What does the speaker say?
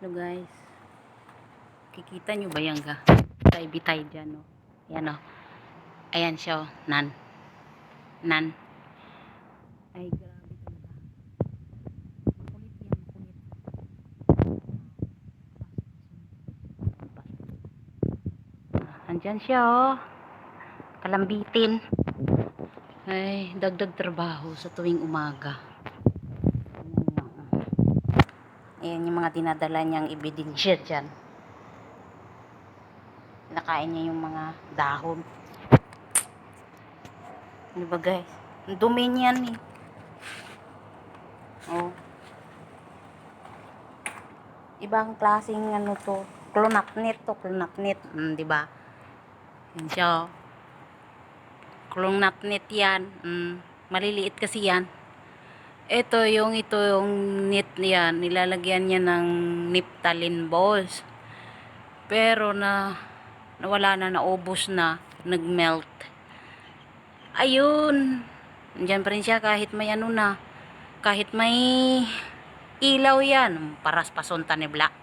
Hello guys. Kikita nyo ba yan ga? Tay dyan no. Yan o. Ayan siya o. Nan. Nan. Ay grabe talaga. Makulit yan. Makulit. Andyan siya o. Kalambitin. Ay, dagdag trabaho sa tuwing umaga. Ayan yung mga dinadala niyang ebidensya dyan. Nakain niya yung mga dahon. Ano ba guys? Ang dumi niyan eh. Oh. Ibang klaseng ano to. Klonapnit to. Klonapnit. Mm, di ba? Yan siya oh. Klonapnit yan. Mm, maliliit kasi yan. Ito yung ito yung knit niya, nilalagyan niya ng niptalin balls. Pero na nawala na, naubos na, nagmelt. Ayun. Diyan pa rin siya kahit may ano na. Kahit may ilaw yan. Paras pasunta ni Black.